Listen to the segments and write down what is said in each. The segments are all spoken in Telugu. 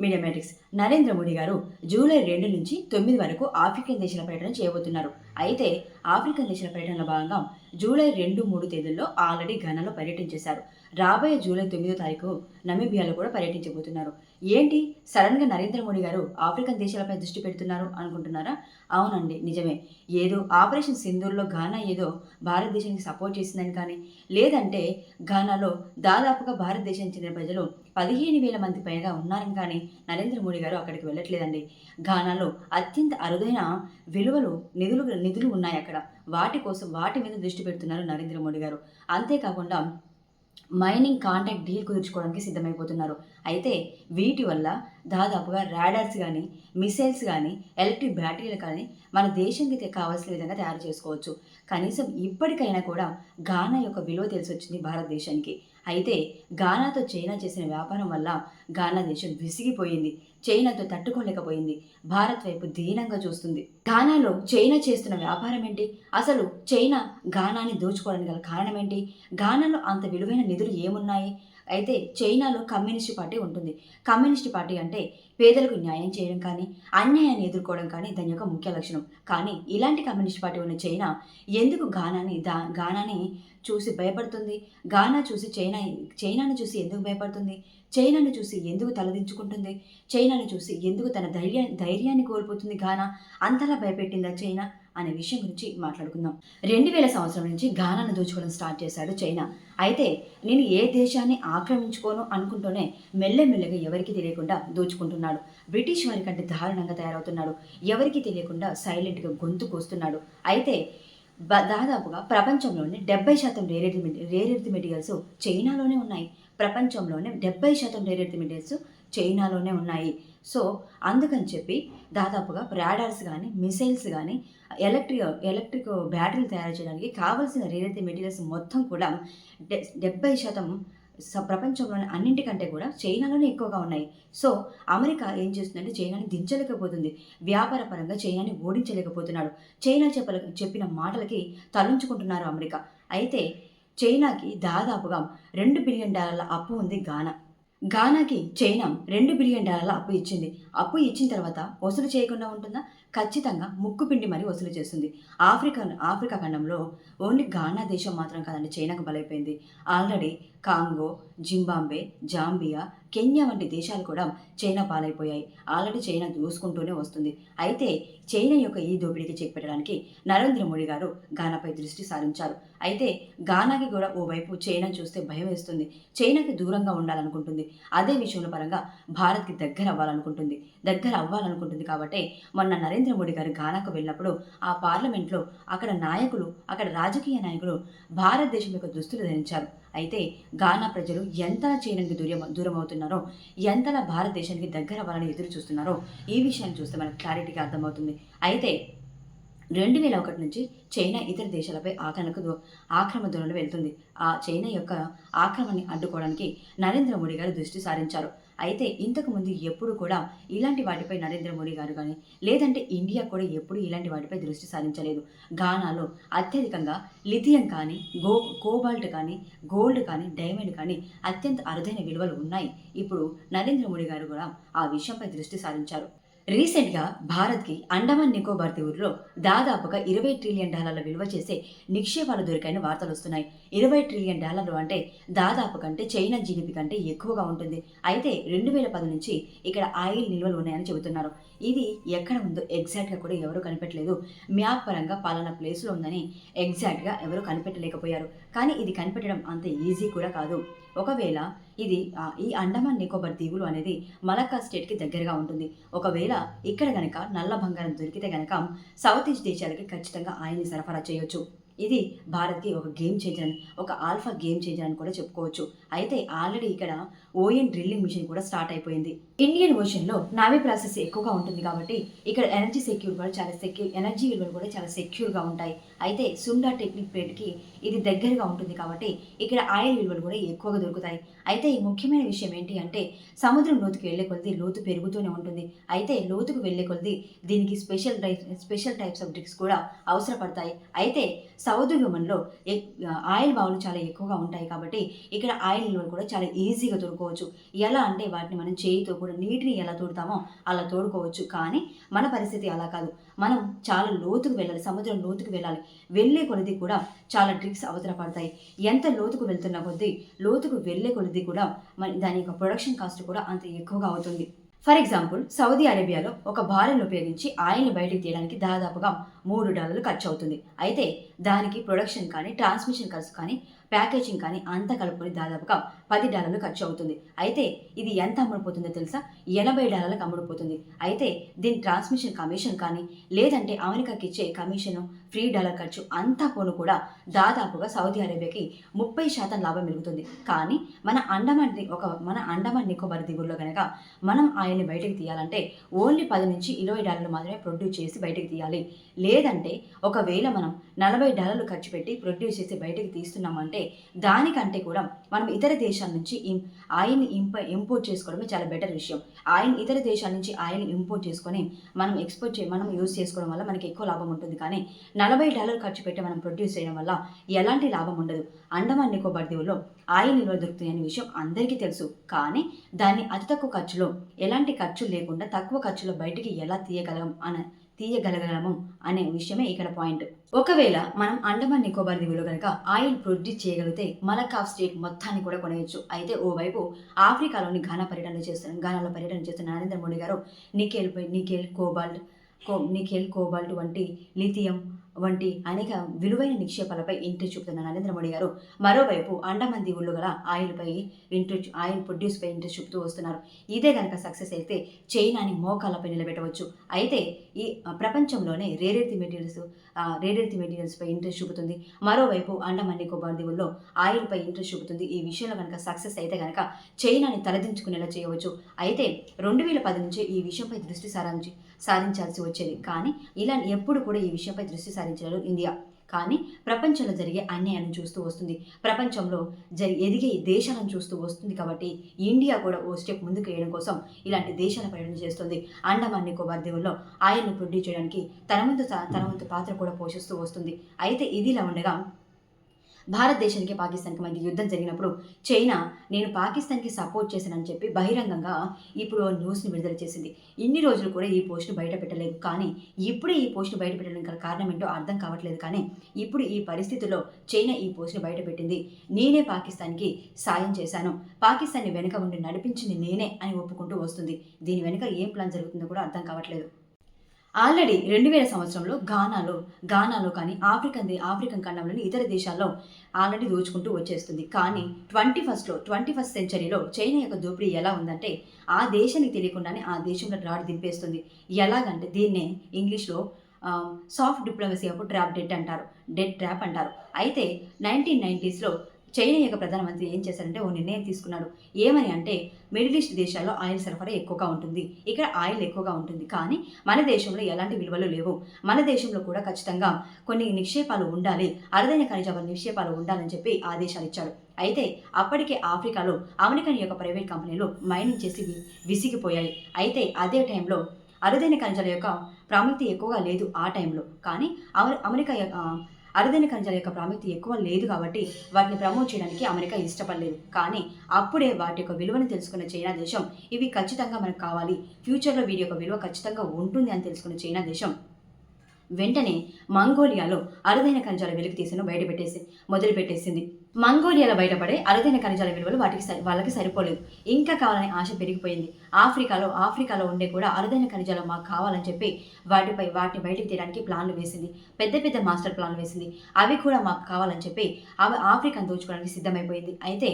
మీడియామెటిక్స్ నరేంద్ర మోడీ గారు జూలై రెండు నుంచి తొమ్మిది వరకు ఆఫ్రికన్ దేశాల పర్యటన చేయబోతున్నారు. అయితే ఆఫ్రికన్ దేశాల పర్యటనలో భాగంగా జూలై రెండు మూడు తేదీల్లో ఆల్రెడీ ఘనాలో పర్యటించేశారు రాబోయే జూలై తొమ్మిదో తారీఖు నమీబియాలో కూడా పర్యటించబోతున్నారు. ఏంటి? సడన్గా నరేంద్ర మోడీ గారు ఆఫ్రికన్ దేశాలపై దృష్టి పెడుతున్నారు అనుకుంటున్నారా? అవునండి నిజమే. ఏదో ఆపరేషన్ సింధూర్లో ఘానా ఏదో భారతదేశానికి సపోర్ట్ చేసిందని కానీ లేదంటే ఘానాలో దాదాపుగా భారతదేశానికి చెందిన ప్రజలు పదిహేను వేల మంది పైగా ఉన్నారని కానీ నరేంద్ర మోడీ గారు అక్కడికి వెళ్ళట్లేదండి. ఘానాలో అత్యంత అరుదైన విలువలు నిధులు నిధులు ఉన్నాయి అక్కడ. వాటి కోసం వాటి మీద దృష్టి పెడుతున్నారు నరేంద్ర మోడీ గారు. అంతేకాకుండా మైనింగ్ కాంటాక్ట్ డీల్ కుదుర్చుకోవడానికి సిద్ధమైపోతున్నారు. అయితే వీటి వల్ల దాదాపుగా రాడార్స్ కానీ మిసైల్స్ కానీ ఎలక్ట్రిక్ బ్యాటరీలు కానీ మన దేశానికి కావాల్సిన విధంగా తయారు చేసుకోవచ్చు. కనీసం ఇప్పటికైనా కూడా గానా యొక్క విలువ తెలిసి వచ్చింది భారతదేశానికి. అయితే గానాతో చైనా చేసిన వ్యాపారం వల్ల గానా దేశం విసిగిపోయింది. చైనాతో తట్టుకోలేకపోయింది. భారత్ వైపు దీనంగా చూస్తుంది. గానాలో చైనా చేస్తున్న వ్యాపారం ఏంటి? అసలు చైనా గానాని దోచుకోవడానికి గల కారణం ఏంటి? గానాలో అంత విలువైన నిధులు ఏమున్నాయి? అయితే చైనాలో కమ్యూనిస్ట్ పార్టీ ఉంటుంది. కమ్యూనిస్ట్ పార్టీ అంటే పేదలకు న్యాయం చేయడం కానీ అన్యాయాన్ని ఎదుర్కోవడం కానీ దాని యొక్క ముఖ్య లక్షణం. కానీ ఇలాంటి కమ్యూనిస్ట్ పార్టీ ఉన్న చైనా ఎందుకు గానాని దా గానాని చూసి భయపడుతుంది? గానా చూసి చైనా చైనాను చూసి ఎందుకు భయపడుతుంది? చైనాను చూసి ఎందుకు తలదించుకుంటుంది? చైనాను చూసి ఎందుకు తన ధైర్యా ధైర్యాన్ని కోల్పోతుంది గానా అంతలా భయపెట్టిందా చైనా? అనే విషయం గురించి మాట్లాడుకుందాం. రెండు వేల సంవత్సరం నుంచి ఘానాను దోచుకోవడం స్టార్ట్ చేశాడు చైనా. అయితే నేను ఏ దేశాన్ని ఆక్రమించుకోను అనుకుంటూనే మెల్లమెల్లగా ఎవరికి తెలియకుండా దోచుకుంటున్నాడు. బ్రిటిష్ వారి కంటే దారుణంగా తయారవుతున్నాడు. ఎవరికి తెలియకుండా సైలెంట్గా గొంతు కోస్తున్నాడు. అయితే దాదాపుగా ప్రపంచంలోనే డెబ్బై శాతం రేరెడ్ రేరెడ్ మెటీరియల్స్ చైనాలోనే ఉన్నాయి. ప్రపంచంలోనే డెబ్బై శాతం రేరెడ్ మెటీరియల్స్ చైనాలోనే ఉన్నాయి. సో అందుకని చెప్పి దాదాపుగా రాడార్స్ కానీ మిసైల్స్ కానీ ఎలక్ట్రిక్ ఎలక్ట్రిక్ బ్యాటరీలు తయారు చేయడానికి కావాల్సిన రేరైతే మెటీరియల్స్ మొత్తం కూడా డె డెబ్బై శాతం స ప్రపంచంలోని అన్నింటికంటే కూడా చైనాలోనే ఎక్కువగా ఉన్నాయి. సో అమెరికా ఏం చేస్తుందంటే చైనాని దించలేకపోతుంది. వ్యాపార పరంగా చైనాని ఓడించలేకపోతున్నాడు చైనా చెప్పల చెప్పిన మాటలకి తలంచుకుంటున్నారు అమెరికా. అయితే చైనాకి దాదాపుగా రెండు బిలియన్ డాలర్ల అప్పు ఉంది గానా. గానాకి చైనా రెండు బిలియన్ డాలర్ల అప్పు ఇచ్చింది. అప్పు ఇచ్చిన తర్వాత వసూలు చేయకుండా ఉంటుందా? ఖచ్చితంగా ముక్కుపిండి మరీ వసూలు చేస్తుంది. ఆఫ్రికా ఆఫ్రికా ఖండంలో ఓన్లీ గానా దేశం మాత్రం కాదండి చైనాకు బలైపోయింది. Already Congo Zimbabwe Zambia Kenya వంటి దేశాలు కూడా చైనా పాలైపోయాయి. ఆల్రెడీ చైనా దూసుకుంటూనే వస్తుంది. అయితే చైనా యొక్క ఈ దోపిడీకి చెక్ పెట్టడానికి నరేంద్ర మోడీ గారు గానాపై దృష్టి సారించారు. అయితే గానాకి కూడా ఓవైపు చైనా చూస్తే భయం వేస్తుంది. చైనాకి దూరంగా ఉండాలనుకుంటుంది. అదే విషయంలో పరంగా భారత్కి దగ్గర అవ్వాలనుకుంటుంది. దగ్గర అవ్వాలనుకుంటుంది కాబట్టి మొన్న నరేంద్ర మోడీ గారు గానాకు వెళ్ళినప్పుడు ఆ పార్లమెంట్లో అక్కడ నాయకులు అక్కడ రాజకీయ నాయకులు భారతదేశం యొక్క దుస్తులు ధరించారు. అయితే గానా ప్రజలు ఎంతలా చైనాకి దూరం దూరం అవుతున్నారో ఎంతలా భారతదేశానికి దగ్గర అవ్వాలని ఎదురు చూస్తున్నారో ఈ విషయాన్ని చూస్తే మనకు క్లారిటీగా అర్థమవుతుంది. అయితే రెండు వేల ఒకటి నుంచి చైనా ఇతర దేశాలపై ఆక్రమణకు ఆక్రమణ ధోరణి వెళ్తుంది. ఆ చైనా యొక్క ఆక్రమణని అడ్డుకోవడానికి నరేంద్ర మోడీ గారు దృష్టి సారించారు. అయితే ఇంతకుముందు ఎప్పుడు కూడా ఇలాంటి వాటిపై నరేంద్ర మోడీ గారు కానీ లేదంటే ఇండియా కూడా ఎప్పుడు ఇలాంటి వాటిపై దృష్టి సారించలేదు. గానాలో అత్యధికంగా లిథియం కానీ గో కోబాల్ట్ కానీ గోల్డ్ కానీ డైమండ్ కానీ అత్యంత అరుదైన విలువలు ఉన్నాయి. ఇప్పుడు నరేంద్ర మోడీ గారు కూడా ఆ విషయంపై దృష్టి సారించారు. రీసెంట్గా భారత్కి అండమాన్ నికోబార్ దీవుల్లో దాదాపుగా ఇరవై ట్రిలియన్ డాలర్ల విలువ చేసే నిక్షేపాలు దొరికాయని వార్తలు వస్తున్నాయి. ఇరవై ట్రిలియన్ డాలర్లు అంటే దాదాపు కంటే చైనా జీడిపి కంటే ఎక్కువగా ఉంటుంది. అయితే రెండు వేల పది నుంచి ఇక్కడ ఆయిల్ నిల్వలు ఉన్నాయని చెబుతున్నారు. ఇది ఎక్కడ ఉందో ఎగ్జాక్ట్గా కూడా ఎవరు కనిపెట్టలేదు. మ్యాప్ పరంగా పాలన ప్లేస్లో ఉందని ఎగ్జాక్ట్గా ఎవరు కనిపెట్టలేకపోయారు. కానీ ఇది కనిపెట్టడం అంత ఈజీ కూడా కాదు. ఒకవేళ ఇది ఆ, ఈ అండమాన్ నికోబార్ దీవులు అనేది మలక్కా స్టేట్కి దగ్గరగా ఉంటుంది. ఒకవేళ ఇక్కడ గనక నల్ల బంగారం దొరికితే గనక సౌత్ ఈస్ట్ దేశాలకి ఖచ్చితంగా ఆయన్ని సరఫరా చేయొచ్చు. ఇది భారత్కి ఒక గేమ్ చేంజర్ అని ఒక ఆల్ఫా గేమ్ చేంజర్ అని కూడా చెప్పుకోవచ్చు. అయితే ఆల్రెడీ ఇక్కడ ఓఎన్ డ్రిల్లింగ్ మిషన్ కూడా స్టార్ట్ అయిపోయింది. ఇండియన్ ఓషన్లో నావీ ప్రాసెస్ ఎక్కువగా ఉంటుంది కాబట్టి ఇక్కడ ఎనర్జీ సెక్యూర్ కూడా చాలా సెక్యూర్ ఎనర్జీ విలువలు కూడా చాలా సెక్యూర్గా ఉంటాయి. అయితే సుండా టెక్నిక్ ప్లేట్కి ఇది దగ్గరగా ఉంటుంది కాబట్టి ఇక్కడ ఆయిల్ విలువలు కూడా ఎక్కువగా దొరుకుతాయి. అయితే ఈ ముఖ్యమైన విషయం ఏంటి అంటే సముద్రం లోతుకి వెళ్ళే కొలది లోతు పెరుగుతూనే ఉంటుంది. అయితే లోతుకు వెళ్ళే కొలది దీనికి special type special types of డ్రిక్స్ కూడా అవసరపడతాయి. అయితే సౌదీ ఉమెన్లో ఆయిల్ బావులు చాలా ఎక్కువగా ఉంటాయి కాబట్టి ఇక్కడ ఆయిల్ నిల్వలు కూడా చాలా ఈజీగా తోడుకోవచ్చు. ఎలా అంటే వాటిని మనం చేయితో కూడా నీటిని ఎలా తోడుతామో అలా తోడుకోవచ్చు. కానీ మన పరిస్థితి అలా కాదు. మనం చాలా లోతుకు వెళ్ళాలి సముద్రం లోతుకు వెళ్ళాలి. వెళ్ళే కొలది కూడా చాలా ట్రిక్స్ అవసర పడతాయి. ఎంత లోతుకు వెళ్తున్న కొద్దీ లోతుకు వెళ్ళే కొలది కూడా మన దాని యొక్క ప్రొడక్షన్ కాస్ట్ కూడా అంత ఎక్కువగా అవుతుంది. ఫర్ ఎగ్జాంపుల్ సౌదీ అరేబియాలో ఒక భార్యను ఉపయోగించి ఆయిల్ని బయటికి తీయడానికి దాదాపుగా మూడు డాలర్లు ఖర్చు అవుతుంది అయితే దానికి ప్రొడక్షన్ కానీ ట్రాన్స్మిషన్ ఖర్చు కానీ ప్యాకేజింగ్ కానీ అంతా కలుపుకొని దాదాపుగా పది డాలర్లు ఖర్చు అవుతుంది. అయితే ఇది ఎంత అమ్ముడుపోతుందో తెలుసా? ఎనభై డాలర్లకు అమ్ముడుపోతుంది. అయితే దీని ట్రాన్స్మిషన్ కమిషన్ కానీ లేదంటే అమెరికాకి ఇచ్చే కమిషను ఫ్రీ డాలర్ ఖర్చు అంతా పోను కూడా దాదాపుగా సౌదీ అరేబియాకి ముప్పై శాతం లాభం మిగులుతుంది కానీ మన అండమాన్ ఒక మన అండమాన్ నికోబార్ దిగుల్లో కనుక మనం ఆయన్ని బయటకు తీయాలంటే ఓన్లీ పది నుంచి ఇరవై డాలర్లు మాత్రమే ప్రొడ్యూస్ చేసి బయటకు తీయాలి. లేదంటే ఒకవేళ మనం నలభై డాలర్లు ఖర్చు పెట్టి ప్రొడ్యూస్ చేసి బయటకు తీస్తున్నామంటే దానికంటే కూడా మనం ఇతర దేశాల నుంచి ఇం ఆయిల్ ఇంప ఇంపోర్ట్ చేసుకోవడమే చాలా బెటర్ విషయం. ఆయిల్ ఇతర దేశాల నుంచి ఆయిల్ ఇంపోర్ట్ చేసుకొని మనం ఎక్స్పోర్ట్ చే మనం యూజ్ చేసుకోవడం వల్ల మనకి ఎక్కువ లాభం ఉంటుంది. కానీ నలభై డాలర్ ఖర్చు పెట్టి మనం ప్రొడ్యూస్ చేయడం వల్ల ఎలాంటి లాభం ఉండదు. అండమాన్ నికోబార్ దీవుల్లో ఆయిల్ నిల్వ దొరుకుతాయనే విషయం అందరికీ తెలుసు. కానీ దాన్ని అతి తక్కువ ఖర్చులో ఎలాంటి ఖర్చు లేకుండా తక్కువ ఖర్చులో బయటికి ఎలా తీయగలం అన తీయగలగలము అనే విషయమే ఇక్కడ పాయింట్. ఒకవేళ మనం అండమాన్ నికోబార్ దీవులో కనుక ఆయిల్ ప్రొడ్యూస్ చేయగలిగితే మలకాఫ్ స్టేట్ మొత్తాన్ని కూడా కొనేయచ్చు. అయితే ఓవైపు ఆఫ్రికాలోని ఘానా పర్యటన చేస్తున్న ఘానాలో పర్యటన చేస్తున్న Narendra Modi garu nickel nickel cobalt కో నికెల్ కోబాల్ట్ వంటి లిథియం వంటి అనేక విలువైన నిక్షేపాలపై ఇంట్రెస్ట్ చూపుతున్న నరేంద్ర మోడీ గారు. మరోవైపు అండమాన్ దీవుల్లో గల ఆయిల్పై ఇంట్రెస్ట్ ఆయిల్ ప్రొడ్యూస్పై ఇంట్రెస్ట్ చూపుతూ వస్తున్నారు. ఇదే కనుక సక్సెస్ అయితే చైనాని మోకాళ్ళపై నిలబెట్టవచ్చు. అయితే ఈ ప్రపంచంలోనే రేరెత్తి మెటీరియల్స్ రేరెత్తి మెటీరియల్స్పై ఇంట్రెస్ట్ చూపుతుంది. మరోవైపు అండమాన్ నికోబార్ దీవుల్లో ఆయిల్పై ఇంట్రెస్ట్ చూపుతుంది. ఈ విషయంలో కనుక సక్సెస్ అయితే కనుక చైనాని తలదించుకునేలా చేయవచ్చు. అయితే రెండు వేల పది నుంచి ఈ విషయంపై దృష్టి సారించి సాధించాల్సి వచ్చేది. కానీ ఇలా ఎప్పుడు కూడా ఈ విషయంపై దృష్టి సారించలేదు ఇండియా. కానీ ప్రపంచంలో జరిగే అన్యాయాన్ని చూస్తూ వస్తుంది. ప్రపంచంలో జరి ఎదిగే దేశాలను చూస్తూ వస్తుంది కాబట్టి ఇండియా కూడా ఓ స్టెప్ ముందుకు వేయడం కోసం ఇలాంటి దేశాల పర్యటన చేస్తుంది. అండమాన్ నికోబార్ దీవుల్లో ఆయన్ను ప్రొడ్యూస్ చేయడానికి తన వంతు తన వంతు పాత్ర కూడా పోషిస్తూ వస్తుంది. అయితే ఇదిలా ఉండగా భారతదేశానికి పాకిస్తాన్కి మధ్య యుద్ధం జరిగినప్పుడు చైనా నేను పాకిస్తాన్కి సపోర్ట్ చేశానని చెప్పి బహిరంగంగా ఇప్పుడు న్యూస్ని విడుదల చేసింది. ఇన్ని రోజులు కూడా ఈ పోస్ట్ను బయట పెట్టలేదు. కానీ ఇప్పుడే ఈ పోస్ట్ను బయట పెట్టడానికి గల కారణం ఏంటో అర్థం కావట్లేదు. కానీ ఇప్పుడు ఈ పరిస్థితుల్లో చైనా ఈ పోస్ట్ని బయట పెట్టింది. నేనే పాకిస్తాన్కి సాయం చేశాను. పాకిస్తాన్ని వెనుక ఉండి నడిపించింది నేనే అని ఒప్పుకుంటూ వస్తుంది. దీని వెనుక ఏం ప్లాన్ జరుగుతుందో కూడా అర్థం కావట్లేదు. ఆల్రెడీ రెండు వేల సంవత్సరంలో ఘానాలో ఘానాలో కానీ ఆఫ్రికన్ ఆఫ్రికన్ ఖండంలోని ఇతర దేశాల్లో ఆల్రెడీ దోచుకుంటూ వచ్చేస్తుంది. కానీ ట్వంటీ ఫస్ట్లో ట్వంటీ ఫస్ట్ సెంచరీలో చైనా యొక్క దోపిడీ ఎలా ఉందంటే ఆ దేశానికి తెలియకుండానే ఆ దేశంలో రాడ్ దింపేస్తుంది. ఎలాగంటే దీన్నే ఇంగ్లీష్లో soft diplomacy of trap debt అంటారు. డెట్ ట్రాప్ అంటారు. అయితే నైన్టీన్ నైంటీస్లో చైనా యొక్క ప్రధానమంత్రి ఏం చేశారంటే ఓ నిర్ణయం తీసుకున్నాడు. ఏమని అంటే మిడిల్ ఈస్ట్ దేశాల్లో ఆయిల్ సరఫరా ఎక్కువగా ఉంటుంది. ఇక్కడ ఆయిల్ ఎక్కువగా ఉంటుంది. కానీ మన దేశంలో ఎలాంటి విలువలు లేవు. మన దేశంలో కూడా ఖచ్చితంగా కొన్ని నిక్షేపాలు ఉండాలి. అరుదైన ఖనిజాల నిక్షేపాలు ఉండాలని చెప్పి ఆదేశాలు ఇచ్చాడు అయితే అప్పటికే ఆఫ్రికాలో అమెరికన్ యొక్క ప్రైవేట్ కంపెనీలు మైనింగ్ చేసి విసిగిపోయాయి. అయితే అదే టైంలో అరుదైన ఖనిజాల యొక్క ప్రాముఖ్యత ఎక్కువగా లేదు ఆ టైంలో. కానీ అమెరికా యొక్క అరుదైన ఖనిజాల యొక్క ప్రాముఖ్యత ఎక్కువ లేదు కాబట్టి వాటిని ప్రమోట్ చేయడానికి అమెరికా ఇష్టపడలేదు. కానీ అప్పుడే వాటి యొక్క విలువను తెలుసుకున్న చైనా దేశం ఇవి ఖచ్చితంగా మనకు కావాలి. ఫ్యూచర్లో వీటి యొక్క విలువ ఖచ్చితంగా ఉంటుంది అని తెలుసుకున్న చైనా దేశం వెంటనే మంగోలియాలో అరుదైన ఖనిజాల వెలికి తీసిన బయటపెట్టేసి మొదలుపెట్టేసింది. మంగోలియాలో బయటపడే అరుదైన ఖనిజాల విలువలు వాటికి సరి వాళ్ళకి సరిపోలేదు. ఇంకా కావాలని ఆశ పెరిగిపోయింది. ఆఫ్రికాలో ఆఫ్రికాలో ఉండే కూడా అరుదైన ఖనిజాలు మాకు కావాలని చెప్పి వాటిపై వాటిని బయటికి తీయడానికి ప్లాన్లు వేసింది. పెద్ద పెద్ద మాస్టర్ ప్లాన్లు వేసింది. అవి కూడా మాకు కావాలని చెప్పి అవి ఆఫ్రికాను దోచుకోవడానికి సిద్ధమైపోయింది. అయితే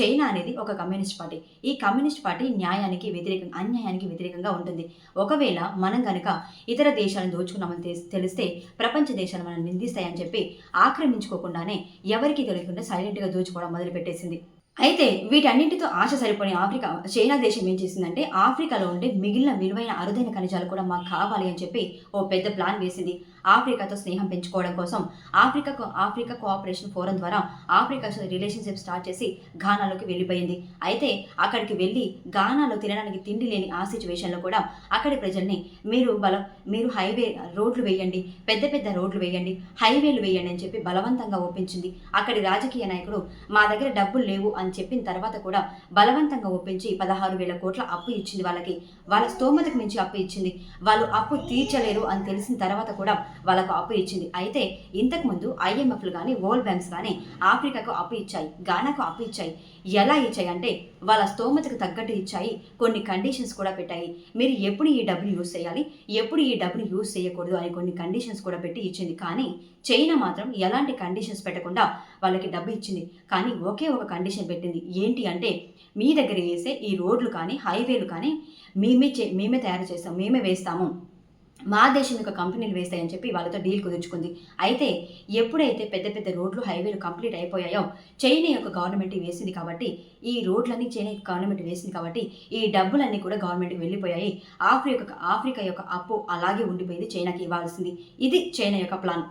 చైనా అనేది ఒక కమ్యూనిస్ట్ పార్టీ. ఈ కమ్యూనిస్ట్ పార్టీ న్యాయానికి వ్యతిరేకంగా అన్యాయానికి వ్యతిరేకంగా ఉంటుంది. ఒకవేళ మనం కనుక ఇతర దేశాలను దోచుకున్నామని తెలిస్తే ప్రపంచ దేశాలు మనం నిందిస్తాయని చెప్పి ఆక్రమించుకోకుండానే ఎవరికీ తెలియకుండా సైలెంట్గా దోచుకోవడం మొదలుపెట్టేసింది. అయితే వీటన్నింటితో ఆశ సరిపోని ఆఫ్రికా చైనా దేశం ఏం చేసిందంటే ఆఫ్రికాలో ఉండే మిగిలిన విలువైన అరుదైన ఖనిజాలు కూడా మాకు కావాలి అని చెప్పి ఓ పెద్ద ప్లాన్ వేసింది. ఆఫ్రికాతో స్నేహం పెంచుకోవడం కోసం ఆఫ్రికాకు ఆఫ్రికా కోఆపరేషన్ ఫోరం ద్వారా ఆఫ్రికా రిలేషన్షిప్ స్టార్ట్ చేసి ఘానాలోకి వెళ్ళిపోయింది. అయితే అక్కడికి వెళ్ళి ఘానాలో తినడానికి తిండి లేని ఆ సిచ్యువేషన్లో కూడా అక్కడి ప్రజల్ని మీరు బల మీరు హైవే రోడ్లు వేయండి పెద్ద పెద్ద రోడ్లు వేయండి హైవేలు వేయండి అని చెప్పి బలవంతంగా ఒప్పించింది. అక్కడి రాజకీయ నాయకుడు మా దగ్గర డబ్బులు లేవు అని చెప్పిన తర్వాత కూడా బలవంతంగా ఒప్పించి పదహారు వేల కోట్ల అప్పు ఇచ్చింది వాళ్ళకి. వాళ్ళ స్తోమతకు మించి అప్పు ఇచ్చింది. వాళ్ళు అప్పు తీర్చలేరు అని తెలిసిన తర్వాత కూడా వాళ్ళకు అప్పు ఇచ్చింది. అయితే ఇంతకుముందు ఐఎంఎఫ్లు కానీ వరల్డ్ బ్యాంక్స్ కానీ ఆఫ్రికాకు అప్పు ఇచ్చాయి. గానాకు అప్పు ఇచ్చాయి. ఎలా ఇచ్చాయి అంటే వాళ్ళ స్తోమతకు తగ్గట్టు ఇచ్చాయి. కొన్ని కండిషన్స్ కూడా పెట్టాయి. మీరు ఎప్పుడు ఈ డబ్బుని యూజ్ చేయాలి? ఎప్పుడు ఈ డబ్బుని యూజ్ చేయకూడదు అని కొన్ని కండిషన్స్ కూడా పెట్టి ఇచ్చింది. కానీ చైనా మాత్రం ఎలాంటి కండిషన్స్ పెట్టకుండా వాళ్ళకి డబ్బు ఇచ్చింది. కానీ ఒకే ఒక కండిషన్ పెట్టింది. ఏంటి అంటే మీ దగ్గర వేసే ఈ రోడ్లు కానీ హైవేలు కానీ మేమే చే మేమే తయారు చేస్తాం. మేమే వేస్తాము. మా దేశం యొక్క కంపెనీలు వేస్తాయని చెప్పి వాళ్ళతో డీల్ కుదుర్చుకుంది. అయితే ఎప్పుడైతే పెద్ద పెద్ద రోడ్లు హైవేలు కంప్లీట్ అయిపోయాయో చైనా యొక్క గవర్నమెంట్ వేసింది కాబట్టి ఈ రోడ్లన్నీ చైనా యొక్క గవర్నమెంట్ వేసింది కాబట్టి ఈ డబ్బులన్నీ కూడా గవర్నమెంట్కి వెళ్ళిపోయాయి. ఆఫ్రికా ఆఫ్రికా యొక్క అప్పు అలాగే ఉండిపోయింది చైనాకి ఇవ్వాల్సింది. ఇది చైనా యొక్క ప్లాన్.